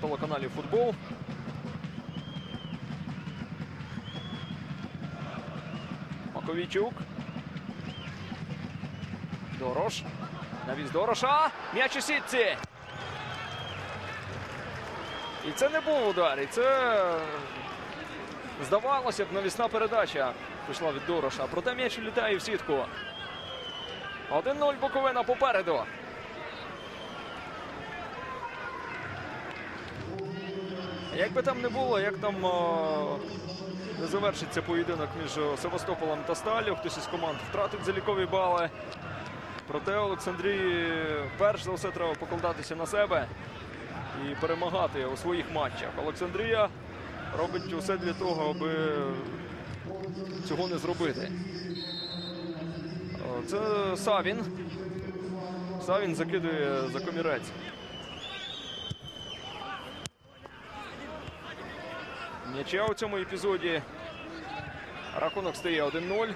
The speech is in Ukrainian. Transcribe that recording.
телеканалі футбол. Маковійчук. Дорош. Навіс Дороша. М'яч у сітці. І це не був удар. І це здавалося б, навісна передача пішла від Дороша. Проте м'яч літає в сітку. 1-0 Буковина попереду. Як би там не було, як там не завершиться поєдинок між Севастополем та Сталю, хтось із команд втратить залікові бали. Проте Олександрії перш за все треба покладатися на себе і перемагати у своїх матчах. Олександрія робить усе для того, аби цього не зробити. Це Савін. Савін закидує за комірець. М'яча у цьому епізоді. Рахунок стає 1-0.